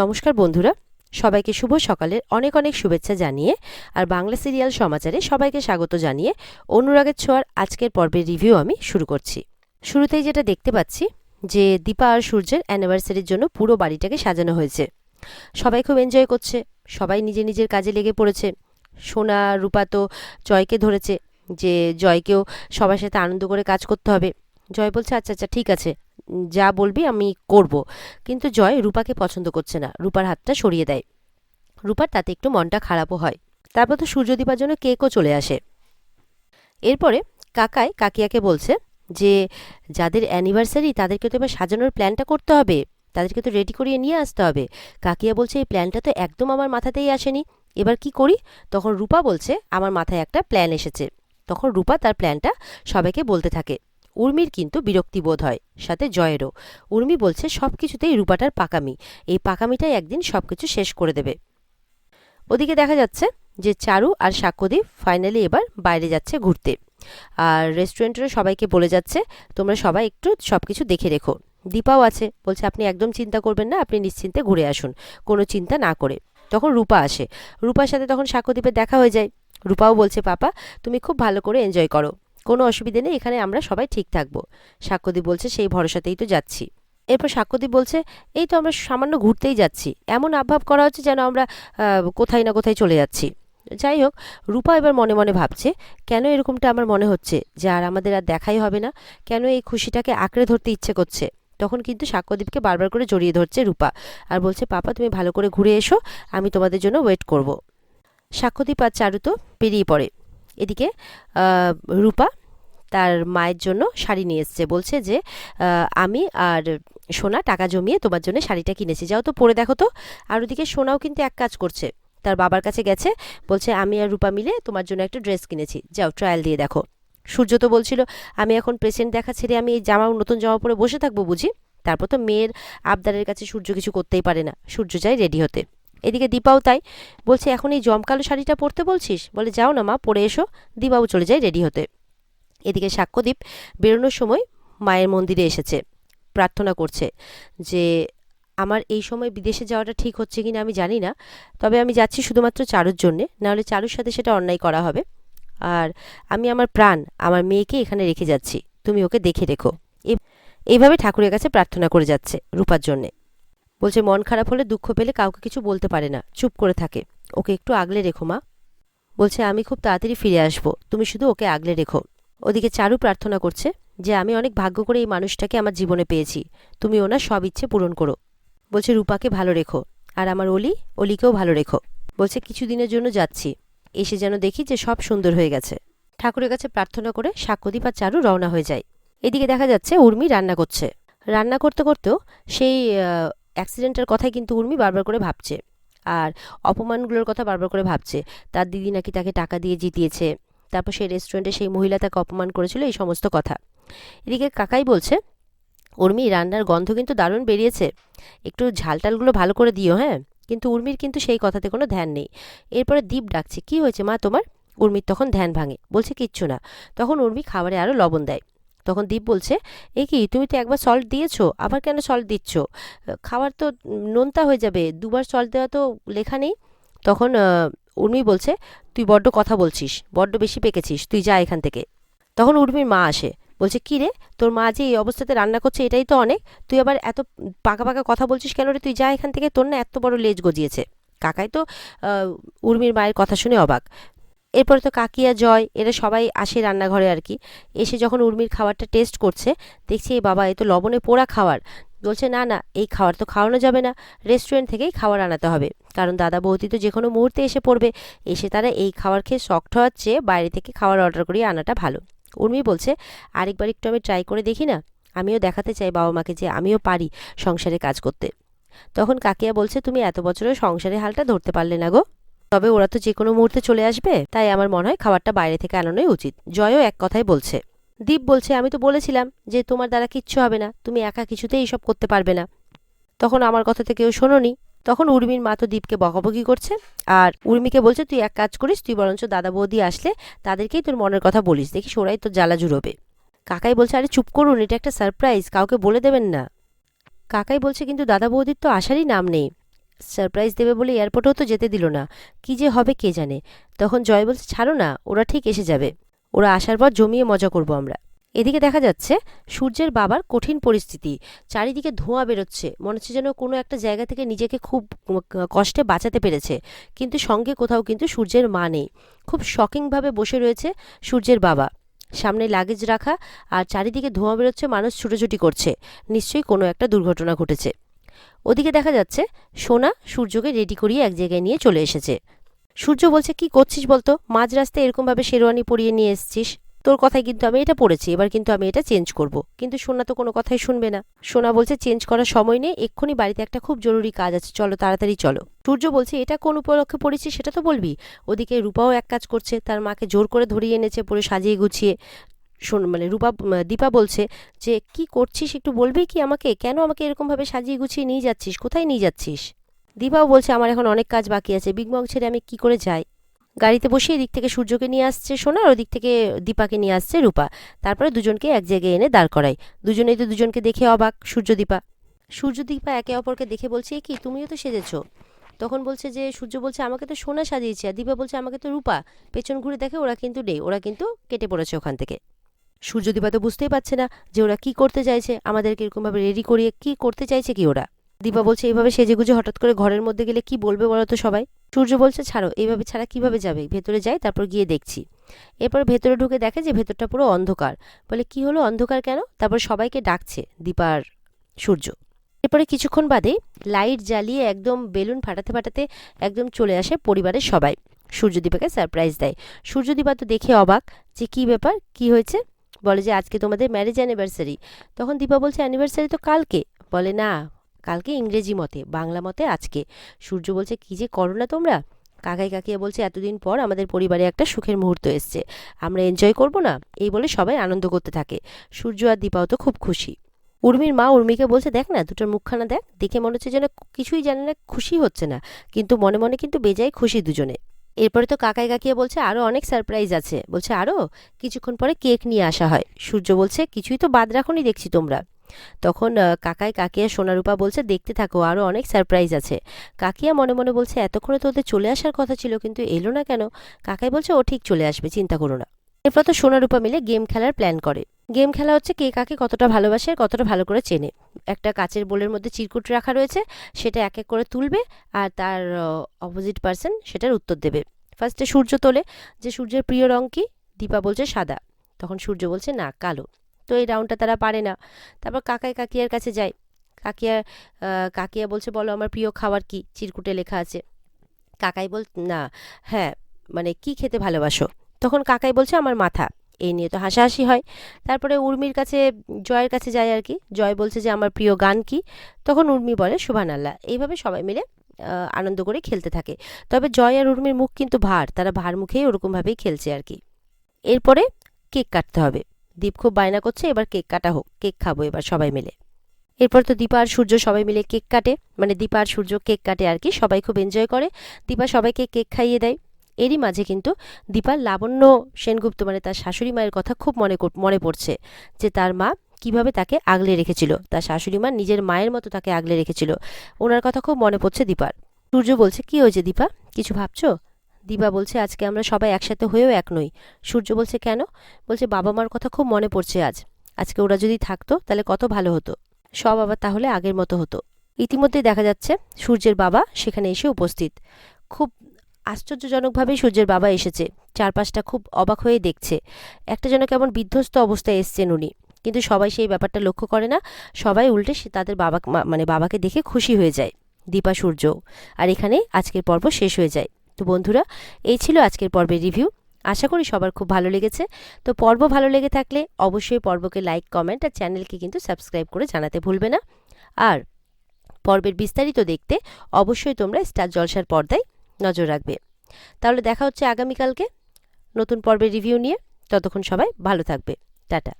নমস্কার বন্ধুরা, সবাইকে শুভ সকালের অনেক অনেক শুভেচ্ছা জানিয়ে আর বাংলা সিরিয়াল সমাচারে সবাইকে স্বাগত জানিয়ে অনুরাগের ছোঁয়ার আজকের পর্বের রিভিউ আমি শুরু করছি। শুরুতেই যেটা দেখতে পাচ্ছি যে দীপা আর সূর্যের অ্যানিভার্সারির জন্য পুরো বাড়িটাকে সাজানো হয়েছে। সবাই খুব এনজয় করছে, সবাই নিজে নিজের কাজে লেগে পড়েছে। সোনা, রূপা তো জয়কে ধরেছে যে জয়কেও সবার সাথে আনন্দ করে কাজ করতে হবে। জয় বলছে আচ্ছা আচ্ছা ঠিক আছে যা বলবি আমি করব। কিন্তু জয় রূপাকে পছন্দ করছে না। রূপার হাতটা সরিয়ে দেয়। রূপার তাতে একটু মনটা খারাপও হয়। তারপর তো সূর্যদীপার জন্য কেকও চলে আসে। এরপরে কাকাই কাকিয়াকে বলছে যে, যাদের অ্যানিভার্সারি তাদেরকে তো এবার সাজানোর প্ল্যানটা করতে হবে। তাদেরকে তো রেডি করিয়ে নিয়ে আসতে হবে। কাকিয়া বলছে, এই প্ল্যানটা তো একদম আমার মাথাতেই আসেনি। এবার কি করি? তখন রূপা বলছে, আমার মাথায় একটা প্ল্যান এসেছে। তখন রূপা তার প্ল্যানটা সবাইকে বলতে থাকে। উর্মির কিন্তু বিরক্তি বোধ হয়, সাথে জয়েরও। উর্মি বলছে সব কিছুতেই রূপাটার পাকামি। এই পাকামিটাই একদিন সব কিছু শেষ করে দেবে। ওদিকে দেখা যাচ্ছে যে চারু আর সাক্ষ্যদীপ ফাইনালি এবার বাইরে যাচ্ছে ঘুরতে। আর রেস্টুরেন্টেরও সবাইকে বলে যাচ্ছে, তোমরা সবাই একটু সব কিছু দেখে রেখো। দীপাও আছে, বলছে, আপনি একদম চিন্তা করবেন না, আপনি নিশ্চিন্তে ঘুরে আসুন, কোনো চিন্তা না করে। তখন রূপা আসে। রূপার সাথে তখন সাক্ষ্যদীপের দেখা হয়ে যায়। রূপাও বলছে, পাপা, তুমি খুব ভালো করে এনজয় করো। কোনো অসুবিধে নেই, এখানে আমরা সবাই ঠিক থাকব। সাক্ষ্যদীপ বলছে, সেই ভরসাতেই তো যাচ্ছি। এরপর সাক্ষ্যদীপ বলছে, এই তো আমরা সামান্য ঘুরতেই যাচ্ছি। এমন আভাব করা হচ্ছে যেন আমরা কোথায় না কোথায় চলে যাচ্ছি। যাই হোক, রূপা এবার মনে মনে ভাবছে, কেন এরকমটা আমার মনে হচ্ছে যে আর আমাদের আর দেখাই হবে না? কেন এই খুশিটাকে আঁকড়ে ধরতে ইচ্ছে করছে? তখন কিন্তু সাক্ষ্যদীপকে বারবার করে জড়িয়ে ধরছে রূপা আর বলছে, পাপা, তুমি ভালো করে ঘুরে এসো, আমি তোমাদের জন্য ওয়েট করব। সাক্ষ্যদীপ আর চারু তো বেরিয়ে পড়ে। এদিকে রূপা তার মায়ের জন্য শাড়ি নিয়ে এসছে। বলছে যে আমি আর সোনা টাকা জমিয়ে তোমার জন্য শাড়িটা কিনেছি। যাও তো পরে দেখো তো। আর ওদিকে সোনাও কিন্তু এক কাজ করছে। তার বাবার কাছে গেছে, বলছে, আমি আর রূপা মিলে তোমার জন্য একটা ড্রেস কিনেছি। যাও ট্রায়াল দিয়ে দেখো। সূর্য তো বলছিল, আমি এখন পেশেন্ট দেখা ছেড়ে আমি এই জামা নতুন জামা পরে বসে থাকব বুঝি? তারপর তো মেয়ের আবদারের কাছে সূর্য কিছু করতেই পারে না। সূর্য চাই রেডি হতে। এদিকে দীপাও তাই, বলছে, এখন এই জমকালো শাড়িটা পরতে বলছিস? বলে, যাও না মা, পরে এসো। দীপাও চলে যায় রেডি হতে। এদিকে সাক্ষ্যদীপ বেরোনোর সময় মায়ের মন্দিরে এসেছে। প্রার্থনা করছে যে, আমার এই সময় বিদেশে যাওয়াটা ঠিক হচ্ছে কিনা আমি জানি না, তবে আমি যাচ্ছি শুধুমাত্র চারুর জন্যে, নাহলে চারুর সাথে সেটা অন্যায় করা হবে। আর আমি আমার প্রাণ, আমার মেয়েকে এখানে রেখে যাচ্ছি, তুমি ওকে দেখে রেখো। এইভাবে ঠাকুরের কাছে প্রার্থনা করে যাচ্ছে রূপার জন্যে। বলছে, মন খারাপ হলে দুঃখ পেলে কাউকে কিছু বলতে পারে না, চুপ করে থাকে। ওকে একটু আগলে রেখো মা। বলছে, আমি খুব তাড়াতাড়ি ফিরে আসব, তুমি শুধু ওকে আগলে রেখো। ওদিকে চারু প্রার্থনা করছে যে আমি অনেক ভাগ্য করে এই মানুষটাকে আমার জীবনে পেয়েছি। তুমি ওনার সব ইচ্ছে পূরণ করো। বলছে, রূপাকে ভালো রেখো। আর আমার অলি, অলিকেও ভালো রেখো। বলছে, কিছুদিনের জন্য যাচ্ছি। এসে যেন দেখি যে সব সুন্দর হয়ে গেছে। ঠাকুরের কাছে প্রার্থনা করে সাক্ষ্যদীপ আর চারু রওনা হয়ে যায়। এদিকে দেখা যাচ্ছে, উর্মি রান্না করছে। রান্না করতে করতেও সেই অ্যাক্সিডেন্টের কথাই কিন্তু উর্মি বারবার করে ভাবছে। আর অপমানগুলোর কথা বারবার করে ভাবছে। তার দিদি নাকি তাকে টাকা দিয়ে জিতিয়েছে। তারপর সেই রেস্টুরেন্টে সেই মহিলা তাকে অপমান করেছিল, এই সমস্ত কথা। এদিকে কাকাই বলছে, উর্মি রান্নার গন্ধ কিন্তু দারুণ বেরিয়েছে। একটু ঝালটালগুলো ভালো করে দিও হ্যাঁ? কিন্তু উর্মির কিন্তু সেই কথাতে কোনো ধ্যান নেই। এরপরে দীপ ডাকছে, কি হয়েছে মা তোমার? উর্মির তখন ধ্যান ভাঙে, বলছে, কিচ্ছু না। তখন উর্মি খাবারে আরও লবণ দেয়। তখন দীপ বলছে, এ কি, তুমি তো একবার সল্ট দিয়েছ, আবার কেন সল্ট দিচ্ছ? খাবার তো নোনতা হয়ে যাবে, দুবার সল্ট দেওয়া তো লেখা নেই। তখন উর্মি বলছে, তুই বড্ড কথা বলছিস, বড্ড বেশি পেকেছিস, তুই যা এখান থেকে। তখন উর্মির মা আসে, বলছে, কী রে, তোর মা যে এই অবস্থাতে রান্না করছে এটাই তো অনেক, তুই আবার এত পাকা পাকা কথা বলছিস কেন রে? তুই যা এখান থেকে, তোর না এত বড় লেজ গজিয়েছে। কাকাই তো উর্মির মায়ের কথা শুনে অবাক। এরপরে তো কাকিয়া জয়, এরা সবাই আসে রান্নাঘরে আর কি। এসে যখন উর্মির খাবারটা টেস্ট করছে, দেখছি এই বাবা, এ তো লবণে পোড়া খাবার। বলছে, না না, এই খাবার তো খাওয়ানো যাবে না। রেস্টুরেন্ট থেকেই খাবার আনাতে হবে। কারণ দাদা বৌদি তো যে কোনো মুহূর্তে এসে পড়বে। এসে তারা এই খাবার খেয়ে শক্ট হওয়ার চেয়ে বাইরে থেকে খাবার অর্ডার করিয়ে আনাটা ভালো। উর্মি বলছে, আরেকবার একটু আমি ট্রাই করে দেখি না। আমিও দেখাতে চাই বাবা মাকে যে আমিও পারি সংসারে কাজ করতে। তখন কাকিয়া বলছে, তুমি এত বছরেও সংসারের হালটা ধরতে পারলে না গো। তবে ওরা তো যে কোনো মুহূর্তে চলে আসবে। তাই আমার মনে হয় খাবারটা বাইরে থেকে আনানোই উচিত। জয়ও এক কথাই বলছে দীপ বলছে, আমি তো বলেছিলাম যে তোমার দ্বারা কিচ্ছু হবে না, তুমি একা কিছুতেই এইসব করতে পারবে না। তখন আমার কথা তো কেউ শোনোনি। তখন উর্মির মা তো দীপকে বকাবকি করছে, আর উর্মিকে বলছে, তুই এক কাজ করিস, তুই বরঞ্চ দাদা বৌদি আসলে তাদেরকেই তোর মনের কথা বলিস, দেখিস ওরাই তোর জ্বালা জুড়োবে। কাকাই বলছে, আরে চুপ করুন, এটা একটা সারপ্রাইজ, কাউকে বলে দেবেন না। কাকাই বলছে, কিন্তু দাদা বৌদির তো আসারই নাম নেই। সারপ্রাইজ দেবে বলে এয়ারপোর্টেও তো যেতে দিল না, কি যে হবে কে জানে? তখন জয় বলছে, ছাড়ো না, ওরা ঠিক এসে যাবে। ওরা আসার পর জমিয়ে মজা করব আমরা। এদিকে দেখা যাচ্ছে, সূর্যের বাবার কঠিন পরিস্থিতি। চারিদিকে ধোঁয়া বেরোচ্ছে। মনে হচ্ছে যেন কোনো একটা জায়গা থেকে নিজেকে খুব কষ্টে বাঁচাতে পেরেছে। কিন্তু সঙ্গে কোথাও কিন্তু সূর্যের মা নেই। খুব শকিংভাবে বসে রয়েছে সূর্যের বাবা। সামনে লাগেজ রাখা আর চারিদিকে ধোঁয়া বেরোচ্ছে মানুষ ছুটোছুটি করছে। নিশ্চয়ই কোনো একটা দুর্ঘটনা ঘটেছে। ওদিকে দেখা যাচ্ছে, সোনা সূর্যকে রেডি করিয়ে এক জায়গায় নিয়ে চলে এসেছে। সূর্য বলছে, কি করছিস বলতো? মাঝ রাস্তায় এরকমভাবে শেরওয়ানি পরিয়ে নিয়ে এসছিস। তোর কথায় কিন্তু আমি এটা পড়েছি, এবার কিন্তু আমি এটা চেঞ্জ করব। কিন্তু সোনা তো কোনো কথাই শুনবে না। সোনা বলছে চেঞ্জ করার সময় নেই, এক্ষুনি বাড়িতে একটা খুব জরুরি কাজ আছে, চলো তাড়াতাড়ি চলো। সূর্য বলছে, এটা কোন উপলক্ষে পড়েছি সেটা তো বলবি? ওদিকে রূপাও এক কাজ করছে, তার মাকে জোর করে ধরিয়ে এনেছে, পরে সাজিয়ে গুছিয়ে। শোন মানে রূপা দীপা বলছে যে, কি করছিস একটু বলবি কি আমাকে? কেন আমাকে এরকমভাবে সাজিয়ে গুছিয়ে নিয়ে যাচ্ছিস? কোথায় নিয়ে যাচ্ছিস? দীপাও বলছে, আমার এখন অনেক কাজ বাকি আছে। বিগ মগ ছেড়ে আমি কি করে যাই? গাড়িতে বসে এদিক থেকে সূর্যকে নিয়ে আসছে সোনা আর ওদিক থেকে দীপাকে নিয়ে আসছে রূপা। তারপরে দুজনকে এক জায়গায় এনে দাঁড় করাই দুজনেই তো দুজনকে দেখে অবাক, সূর্যদীপা। সূর্যদীপা একে অপরকে দেখে বলছে কি, তুমিও তো সেজেছ? তখন বলছে যে, সূর্য বলছে, আমাকে তো সোনা সাজিয়েছে আর দীপা বলছে, আমাকে তো রূপা। পেছন ঘুরে দেখে ওরা কিন্তু নেই, ওরা কিন্তু কেটে পড়েছে ওখান থেকে। সূর্যদীপা তো বুঝতেই পারছে না যে ওরা কি করতে চাইছে। আমাদেরকে এরকমভাবে রেডি করিয়ে কি করতে চাইছে কি ওরা? দীপা বলছে, এইভাবে সেজেগুজে হঠাৎ করে ঘরের মধ্যে গেলে কি বলবে বলো তো সবাই? সূর্য বলছে, ছাড়ো, এইভাবে ছাড়া কীভাবে যাবে? ভেতরে যাই, তারপর গিয়ে দেখছি। এরপর ভেতরে ঢুকে দেখে যে ভেতরটা পুরো অন্ধকার। বলে, কি হলো? অন্ধকার কেন? তারপর সবাইকে ডাকছে দীপার সূর্য। এরপরে কিছুক্ষণ বাদে লাইট জ্বালিয়ে একদম বেলুন ফাটাতে ফাটাতে একদম চলে আসে পরিবারের সবাই। সূর্যদীপাকে সারপ্রাইজ দেয়। সূর্যদীপা তো দেখে অবাক যে কি ব্যাপার, কি হয়েছে? বলে যে, আজকে তোমাদের ম্যারেজ অ্যানিভার্সারি তখন দীপা বলছে অ্যানিভার্সারি তো কালকে? বলে, না কালকে ইংরেজি মতে, বাংলা মতে আজকে। সূর্য বলছে, কি যে করো না তোমরা? কাকাই কাকিয়া বলছে, এতদিন পর আমাদের পরিবারে একটা সুখের মুহূর্ত এসছে। আমরা এনজয় করব না? এই বলে সবাই আনন্দ করতে থাকে। সূর্য আর দীপাও তো খুব খুশি। উর্মির মা উর্মিকে বলছে, দেখ না, দুটোর মুখখানা দেখ। দেখে মনে হচ্ছে যেন কিছুই জানে না, খুশি হচ্ছে না। কিন্তু মনে মনে কিন্তু বেজায় খুশি দুজনে। এরপরে তো কাকাই কাকিয়া বলছে আরও অনেক সারপ্রাইজ আছে। বলছে আরও কিছুক্ষণ পরে কেক নিয়ে আসা হয়। সূর্য বলছে, কিছুই তো বাদ রাখুনি দেখছি তোমরা। তখন কাকাই কাকিয়া সোনারূপা বলছে, দেখতে থাকো আরও অনেক সারপ্রাইজ আছে। কাকিয়া মনে মনে বলছে, এতক্ষণে তো ওদের চলে আসার কথা ছিল, কিন্তু এলো না কেন? কাকাই বলছে, ও ঠিক চলে আসবে, চিন্তা করো না। এরপর তো সোনারূপা মিলে গেম খেলার প্ল্যান করে। গেম খেলা হচ্ছে কে কাকে কতটা ভালোবাসে, কতটা ভালো করে চেনে। একটা কাচের বোলের মধ্যে চিরকুট রাখা রয়েছে, সেটা এক এক করে তুলবে আর তার অপোজিট পার্সন সেটার উত্তর দেবে। ফার্স্টে সূর্য তোলে, যে সূর্যের প্রিয় রং কি? দীপা বলছে সাদা। তখন সূর্য বলছে, না, কালো। তো এই রাউন্ডটা তারা পারে না। তারপর কাকাই কাকিয়ার কাছে যায়। কাকিয়া কাকিয়া বলছে, বলো, আমার প্রিয় খাবার কি? চিরকুটে লেখা আছে। কাকাই বল, না হ্যাঁ মানে কি খেতে ভালোবাসো? তখন কাকাই বলছে, আমার মাথা। এই নিয়ে তো হাসাহাসি হয়। তারপরে উর্মির কাছে, জয়ের কাছে যায় আর কি। জয় বলছে যে, আমার প্রিয় গান কি? তখন উর্মি বলে শুভান আল্লাহ এইভাবে সবাই মিলে আনন্দ করে খেলতে থাকে। তবে জয় আর উর্মির মুখ কিন্তু ভার। তারা ভার মুখেই ওরকমভাবেই খেলছে আর কি। এরপরে কেক কাটতে হবে। দীপ খুব বায়না করছে, এবার কেক কাটা হোক, কেক খাব এবার সবাই মিলে। এরপর তো দীপা আর সূর্য সবাই মিলে কেক কাটে মানে দীপা আর সূর্য কেক কাটে আর কি, সবাই খুব এনজয় করে। দীপা সবাইকে কেক খাইয়ে দেয়। এরই মাঝে কিন্তু দীপার লাবণ্য সেনগুপ্ত মানে তার শাশুড়ি মায়ের কথা খুব মনে মনে পড়ছে যে তার মা কীভাবে তাকে আগলে রেখেছিল, তার শাশুড়ি মা নিজের মায়ের মতো তাকে আগলে রেখেছিল। ওনার কথা খুব মনে পড়ছে দীপার। সূর্য বলছে, কি হয়েছে দীপা? কিছু ভাবছ? দিবা বলছে, আজকে আমরা সবাই একসাথে হয়েও এক নই। সূর্য বলছে, কেন? বলছে, বাবা মার কথা খুব মনে পড়ছে আজ। আজকে ওরা যদি থাকতো, তাহলে কত ভালো হতো। সব আবার তাহলে আগের মতো হতো। ইতিমধ্যেই দেখা যাচ্ছে, সূর্যের বাবা সেখানে এসে উপস্থিত। খুব আশ্চর্যজনকভাবেই সূর্যের বাবা এসেছে। চারপাশটা খুব অবাক হয়ে দেখছে। একটা যেন কেমন বিধ্বস্ত অবস্থায় এসছেন উনি। কিন্তু সবাই সেই ব্যাপারটা লক্ষ্য করে না। সবাই উল্টে সে তাদের বাবা মানে বাবাকে দেখে খুশি হয়ে যায়। দীপা, সূর্য। আর এখানে আজকের পর্ব শেষ হয়ে যায়। তো বন্ধুরা, এই ছিল আজকের পর্বের রিভিউ। আশা করি সবার খুব ভালো লেগেছে। তো পর্ব ভালো লেগে থাকলে অবশ্যই পর্বকে লাইক, কমেন্ট আর চ্যানেলকে কিন্তু সাবস্ক্রাইব করে জানাতে ভুলবে না। আর পর্বের বিস্তারিত দেখতে অবশ্যই তোমরা স্টার জলসার পর্দায় নজর রাখবে। তাহলে দেখা হচ্ছে আগামীকালকে নতুন পর্বের রিভিউ নিয়ে। ততক্ষণ সবাই ভালো থাকবে। টাটা।